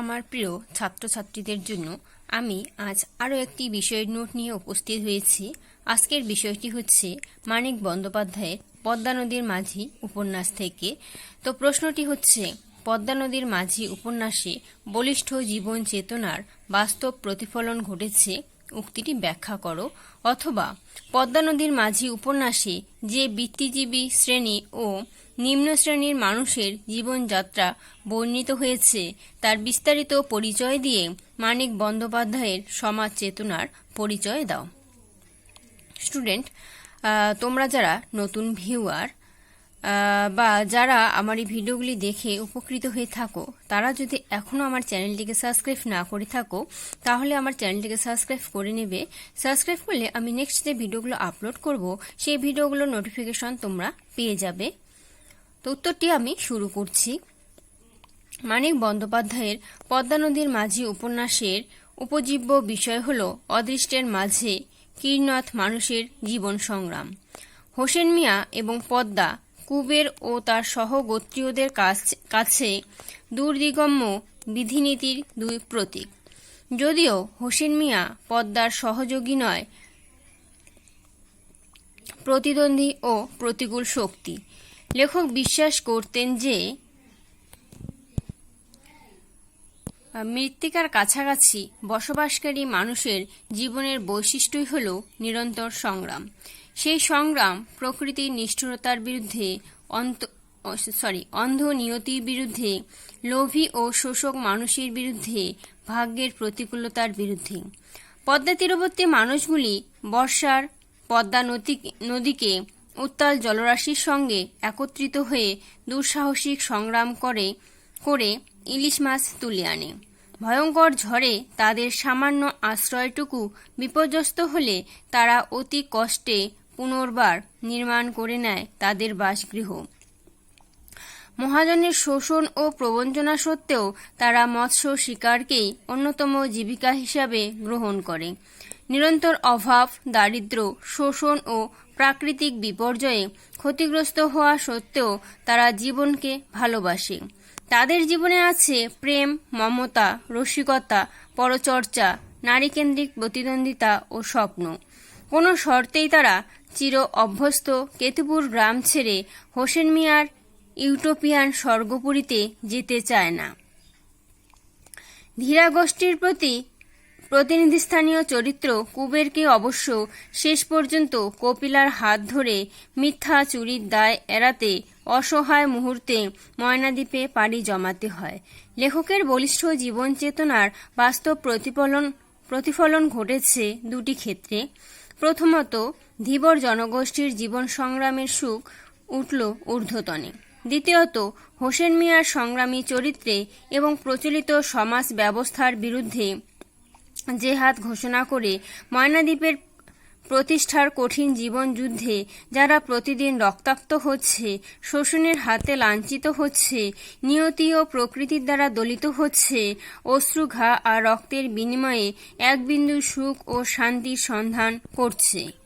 আমার প্রিয় ছাত্রছাত্রীদের জন্য আমি আজ আরও একটি বিষয়ের নোট নিয়ে উপস্থিত হয়েছি। আজকের বিষয়টি হচ্ছে মানিক বন্দ্যোপাধ্যায়ের পদ্মা নদীর মাঝি উপন্যাস থেকে। তো প্রশ্নটি হচ্ছে, পদ্মা নদীর মাঝি উপন্যাসে বলিষ্ঠ জীবন চেতনার বাস্তব প্রতিফলন ঘটেছে উক্তিটি ব্যাখ্যা করো। অথবা পদ্মা নদীর মাঝি উপন্যাসে যে বৃত্তিজীবী শ্রেণি ও নিম্ন শ্রেণির মানুষের জীবনযাত্রা বর্ণিত হয়েছে, তার বিস্তারিত পরিচয় দিয়ে মানিক বন্দ্যোপাধ্যায়ের সমাজ চেতনার পরিচয় দাও। স্টুডেন্ট তোমরা যারা নতুন ভিউয়ার বা যারা আমার এই ভিডিওগুলি দেখে উপকৃত হয়ে থাকো, তারা যদি এখনও আমার চ্যানেলটিকে সাবস্ক্রাইব না করে থাকো, তাহলে আমার চ্যানেলটিকে সাবস্ক্রাইব করে নেবে। সাবস্ক্রাইব করলে আমি নেক্সট যে ভিডিওগুলো আপলোড করব, সেই ভিডিওগুলোর নোটিফিকেশন তোমরা পেয়ে যাবে। তো উত্তরটি আমি শুরু করছি। মানিক বন্দ্যোপাধ্যায়ের পদ্মা নদীর মাঝি উপন্যাসের উপজীব্য বিষয় হল অদৃষ্টের মাঝে কীর্ণথ মানুষের জীবন সংগ্রাম। হোসেন মিয়া এবং পদ্মা কুবের ও তার সহগোত্রীয়দের কাছে দূরদিগম্য বিধিনীতির দুই প্রতীক। যদিও হোসেন মিয়া পদ্মার সহযোগী নয়, প্রতিদ্বন্দ্বী ও প্রতিকূল শক্তি। লেখক বিশ্বাস করতেন যে, মৃত্তিকার কাছাকাছি বসবাসকারী মানুষের জীবনের বৈশিষ্ট্যই হল নিরন্তর সংগ্রাম। সেই সংগ্রাম প্রকৃতির নিষ্ঠুরতার বিরুদ্ধে অন্ত সরি অন্ধ নিয়তির বিরুদ্ধে, লোভী ও শোষক মানুষের বিরুদ্ধে, ভাগ্যের প্রতিকূলতার বিরুদ্ধে। পদ্মা তীরবর্তী মানুষগুলি বর্ষার পদ্মা নদীকে উত্তাল জলরাশির সঙ্গে একত্রিত হয়ে দুঃসাহসিক সংগ্রাম করে করে ইলিশ মাছ তুলে আনে। ভয়ঙ্কর ঝড়ে তাদের সামান্য আশ্রয়টুকু বিপর্যস্ত হলে তারা অতি কষ্টে পুনর্বার নির্মাণ করে নেয় তাদের বাসগৃহ। মহাজনের শোষণ ও প্রবঞ্চনা সত্ত্বেও তারা মৎস্য শিকারকেই অন্যতম জীবিকা হিসাবে গ্রহণ করে। নিরন্তর অভাব, দারিদ্র, শোষণ ও প্রাকৃতিক বিপর্যয়ে ক্ষতিগ্রস্ত হওয়া সত্ত্বেও তারা জীবনকে ভালোবাসে। তাদের জীবনে আছে প্রেম, মমতা, রসিকতা, পরচর্চা, নারীকেন্দ্রিক প্রতিদ্বন্দ্বিতা ও স্বপ্ন। কোনো শর্তেই তারা চির অভ্যস্ত কেতুপুর গ্রাম ছেড়ে হোসেন মিয়ার ইউটোপিয়ান স্বর্গপুরীতে যেতে চায় না। ধীরা গোষ্ঠীর প্রতি প্রতিনিধিস্থানীয় চরিত্র কুবেরকে অবশ্য শেষ পর্যন্ত কপিলার হাত ধরে মিথ্যা চুরির দায় এড়াতে অসহায় মুহূর্তে ময়নাদ্বীপে পাড়ি জমাতে হয়। লেখকের বলিষ্ঠ জীবন চেতনার বাস্তব প্রতিফলন প্রতিফলন ঘটেছে দুটি ক্ষেত্রে। প্রথমত, ধীবর জনগোষ্ঠীর জীবন সংগ্রামের সুখ উঠল ঊর্ধ্বতনে। দ্বিতীয়ত, হোসেন মিয়ার সংগ্রামী চরিত্রে এবং প্রচলিত সমাজ ব্যবস্থার বিরুদ্ধে জেহাদ ঘোষণা করে ময়নাদ্বীপের প্রতিষ্ঠার কঠিন জীবন যুদ্ধে যারা প্রতিদিন রক্তাক্ত হচ্ছে, শোষণের হাতে লাঞ্ছিত হচ্ছে, নিয়তি ও প্রকৃতির দ্বারা দলিত হচ্ছে অশ্রুঘা আর রক্তের বিনিময়ে এক বিন্দু সুখ ও শান্তির সন্ধান করছে।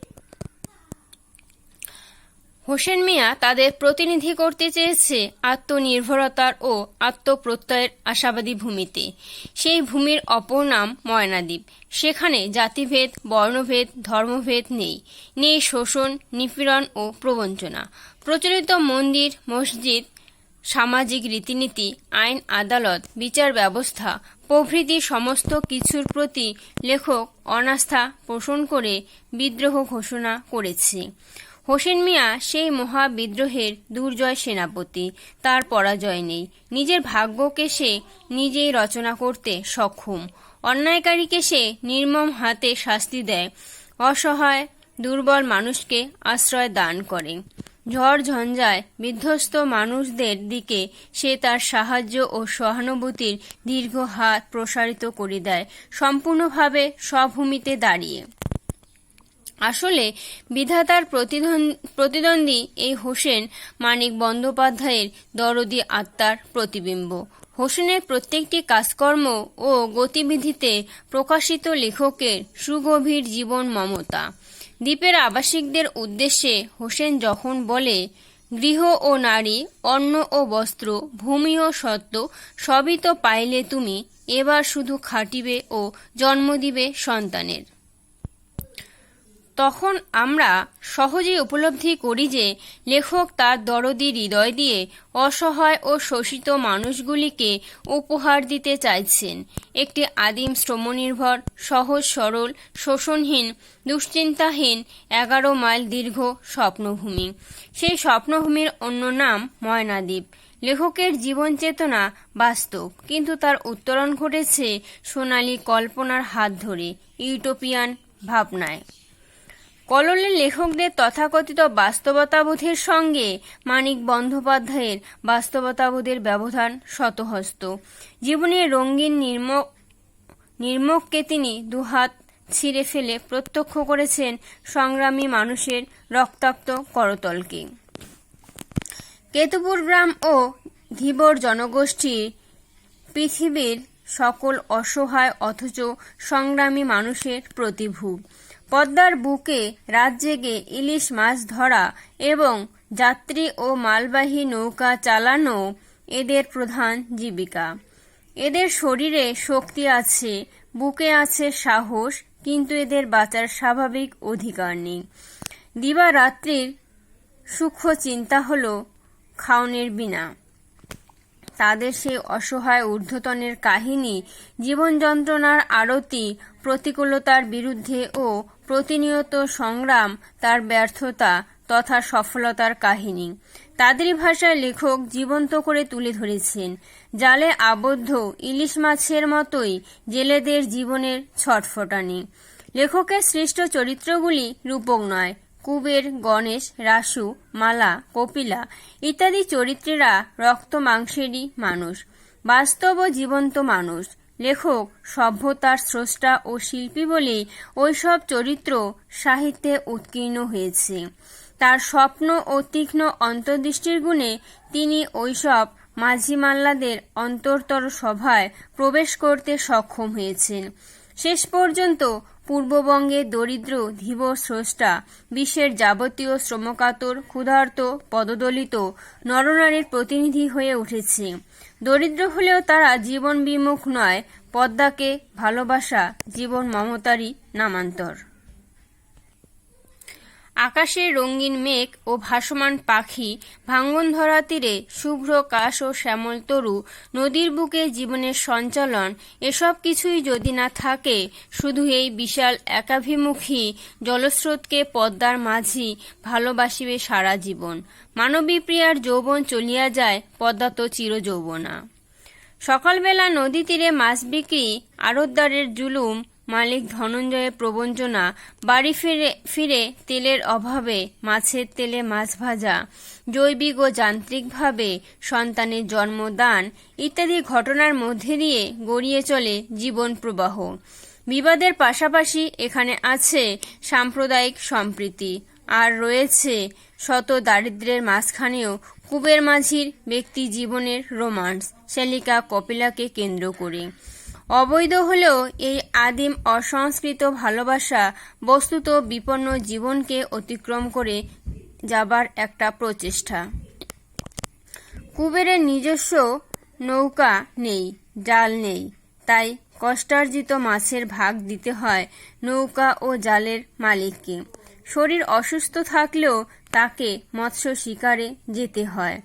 হোসেন মিয়া তাদের প্রতিনিধি করতে চেয়েছে আত্মনির্ভরতার ও আত্মপ্রত্যয়ের আশাবাদী ভূমিতে। সেই ভূমির অপর নাম ময়নাদ্বীপ সেখানে জাতিভেদ, বর্ণভেদ, ধর্মভেদ নেই। নেই শোষণ, নিপীড়ন ও প্রবঞ্চনা। প্রচলিত মন্দির, মসজিদ, সামাজিক রীতিনীতি, আইন, আদালত, বিচার ব্যবস্থা, প্রভৃতি সমস্ত কিছুর প্রতি লেখক অনাস্থা পোষণ করে বিদ্রোহ ঘোষণা করেছে। হোসেন মিয়া সেই মহা বিদ্রোহের দুর্জয় সেনাপতি, তার পরাজয় নেই। নিজের ভাগ্যকে সে নিজেই রচনা করতে সক্ষম। অন্যায়কারীকে সে নির্মম হাতে শাস্তি দেয়। অসহায়, দুর্বল মানুষকে আশ্রয় দান করে। ঝড় ঝঞ্ঝায় বিধ্বস্ত মানুষদের দিকে সে তার সাহায্য ও সহানুভূতির দীর্ঘ হাত প্রসারিত করে দেয়। সম্পূর্ণভাবে স্বভূমিতে দাঁড়িয়ে। আসলে বিধাতার প্রতিদ্বন্দ্বী এই হোসেন মানিক বন্দ্যোপাধ্যায়ের দরদি আত্মার প্রতিবিম্ব। হোসেনের প্রত্যেকটি কাজকর্ম ও গতিবিধিতে প্রকাশিত লেখকের সুগভীর জীবন মমতা। দ্বীপের আবাসিকদের উদ্দেশ্যে হোসেন যখন বলে, গৃহ ও নারী, অন্ন ও বস্ত্র, ভূমি ও সত্ত্ব, সবই তো পাইলে তুমি, এবার শুধু খাটিবে ও জন্ম দিবে সন্তানের। তখন আমরা সহজেই উপলব্ধি করি যে লেখক তার দরদি হৃদয় দিয়ে অসহায় ও শোষিত মানুষগুলিকে উপহার দিতে চাইছেন। একটি আদিম শ্রমনির্ভর, সহজ, সরল, শোষণহীন, দুশ্চিন্তাহীন, এগারো মাইল দীর্ঘ স্বপ্নভূমি। সেই স্বপ্নভূমির অন্য নাম ময়নাদ্বীপ। লেখকের জীবন চেতনা বাস্তব, কিন্তু তার উত্তরণ ঘটেছে সোনালী কল্পনার হাত ধরে, ইউটোপিয়ান ভাবনায়। কললের লেখকদের তথাকথিত বাস্তবতাবোধের সঙ্গে মানিক বন্দ্যোপাধ্যায়ের বাস্তবতাবোধের ব্যবধান শতহস্ত। জীবনের রঙিন নির্মক নির্মককে তিনি দুহাত ছিঁড়ে ফেলে প্রত্যক্ষ করেছেন সংগ্রামী মানুষের রক্তাক্ত করতলকে। কেতুপুর গ্রাম ও ধীবর জনগোষ্ঠীর পৃথিবীর সকল অসহায় অথচ সংগ্রামী মানুষের প্রতিভূ। পদ্মার বুকে রাত জেগে ইলিশ মাছ ধরা এবং যাত্রী ও মালবাহী নৌকা চালানো এদের প্রধান জীবিকা। এদের শরীরে শক্তি আছে, বুকে আছে সাহস, কিন্তু এদের বাঁচার স্বাভাবিক অধিকার নেই। দিবারাত্রির সূক্ষ্ম চিন্তা হল খাওনের বিনা। তাদের সেই অসহায় ঊর্ধ্বতনের কাহিনী, জীবন যন্ত্রণার আরতি, প্রতিকূলতার বিরুদ্ধে ও প্রতিনিয়ত সংগ্রাম, তার ব্যর্থতা তথা সফলতার কাহিনী। তাদেরই ভাষায় লেখক জীবন্ত করে তুলে ধরেছেন। জালে আবদ্ধ ইলিশ মাছের মতোই জেলেদের জীবনের ছটফটানি। লেখকের সৃষ্ট চরিত্রগুলি রূপক নয়। কুবের, গণেশ, রাসু, মালা, কপিলা ইত্যাদি চরিত্রেরা রক্ত মাংসেরই মানুষ। বাস্তব ও জীবন্ত মানুষ। লেখক, সভ্যতার স্রষ্টা ও শিল্পী বলে ওইসব চরিত্র সাহিত্যে উৎকীর্ণ হয়েছে। তার স্বপ্ন ও তীক্ষ্ণ অন্তর্দৃষ্টির গুণে তিনি ওইসব মাঝিমাল্লাদের অন্তরতর সভায় প্রবেশ করতে সক্ষম হয়েছেন। শেষ পর্যন্ত পূর্ববঙ্গে দরিদ্র, ধীব স্রষ্টা, বিশ্বের যাবতীয় শ্রমকাতর, ক্ষুধার্ত, পদদলিত, নরনারীর প্রতিনিধি হয়ে উঠেছে। দরিদ্র হলেও তারা জীবন বিমুখ নয়, পদ্মাকে ভালোবাসা, জীবন মমতারই নামান্তর। আকাশে রঙিন মেঘ ও ভাসমান পাখি ভাঙ্গন ধরা তীরে শুভ্র কাশ ও শ্যামল তরু, নদীর বুকে জীবনের সঞ্চালন, এসব কিছুই যদি না থাকে, শুধু এই বিশাল একাভিমুখী জলস্রোতকে পদ্মার মাঝি ভালোবাসিবে সারা জীবন। মানবী প্রিয়ার যৌবন চলিয়া যায় পদ্মা তো চিরযৌবনা। সকালবেলা নদী তীরে মাছ বিক্রি, আড়তদারের জুলুম মালিক ধনঞ্জয়ের প্রবঞ্চনা, বাড়ি ফিরে ফিরে তেলের অভাবে মাছের তেলে মাছ ভাজা, জৈবিক ও যান্ত্রিকভাবে সন্তানের জন্মদান ইত্যাদি ঘটনার মধ্যে দিয়ে গড়িয়ে চলে জীবন প্রবাহ। বিবাদের পাশাপাশি এখানে আছে সাম্প্রদায়িক সম্প্রীতি। আর রয়েছে শত দারিদ্রের মাঝখানেও কুবের মাঝির ব্যক্তি জীবনের রোমান্স, শ্যালিকা কপিলাকে কেন্দ্র করে। অবৈধ হলেও এই আদিম অসংস্কৃত ভালোবাসা বস্তুত বিপন্ন জীবনকে অতিক্রম করে যাবার একটা প্রচেষ্টা। কুবেরের নিজস্ব নৌকা নেই, জাল নেই, তাই কষ্টার্জিত মাছের ভাগ দিতে হয় নৌকা ও জালের মালিককে। শরীর অসুস্থ থাকলেও তাকে মৎস্য শিকারে যেতে হয়।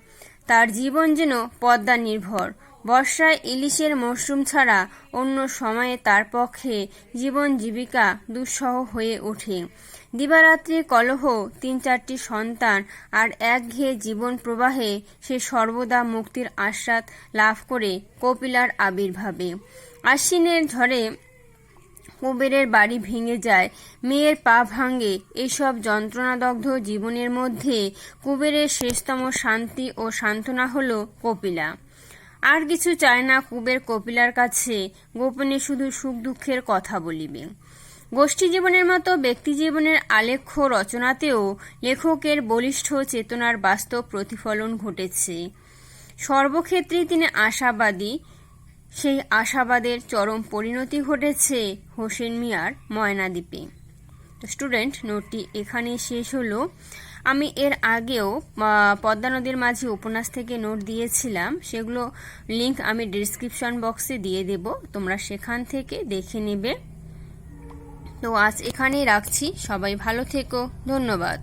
তার জীবন যেন পদ্মা নির্ভর। বর্ষায় ইলিশের মরশুম ছাড়া অন্য সময়ে তার পক্ষে জীবন জীবিকা দুঃসহ হয়ে ওঠে। দিবারাত্রি কলহ, তিন চারটি সন্তান আর একঘেয়ে জীবন প্রবাহে সে সর্বদা মুক্তির আশ্বাদ লাভ করে কপিলার আবির্ভাবে। আশ্বিনের ঝড়ে কুবেরের বাড়ি ভেঙে যায়, মেয়ের পা ভাঙে এসব যন্ত্রণাদগ্ধ জীবনের মধ্যে কুবেরের শেষতম শান্তি ও সান্ত্বনা হল কপিলা। আর কিছু চায় না কুবের কপিলার কাছে। গোপনে শুধু সুখ দুঃখের কথা বলিবে। গোষ্ঠী জীবনের মতো ব্যক্তি জীবনের আলেখ্য রচনাতেও লেখকের বলিষ্ঠ চেতনার বাস্তব প্রতিফলন ঘটেছে। সর্বক্ষেত্রেই তিনি আশাবাদী। সেই আশাবাদের চরম পরিণতি ঘটেছে হোসেন মিয়ার ময়নাদ্বীপে। স্টুডেন্ট, নোটটি এখানে শেষ হলো। আমি এর আগেও পদ্মা নদীর মাঝে উপন্যাস থেকে নোট দিয়েছিলাম। সেগুলো লিংক আমি ডিসক্রিপশন বক্সে দিয়ে দেব। তোমরা সেখান থেকে দেখে নেবে। তো আজ এখানেই রাখছি। সবাই ভালো থেকো। ধন্যবাদ।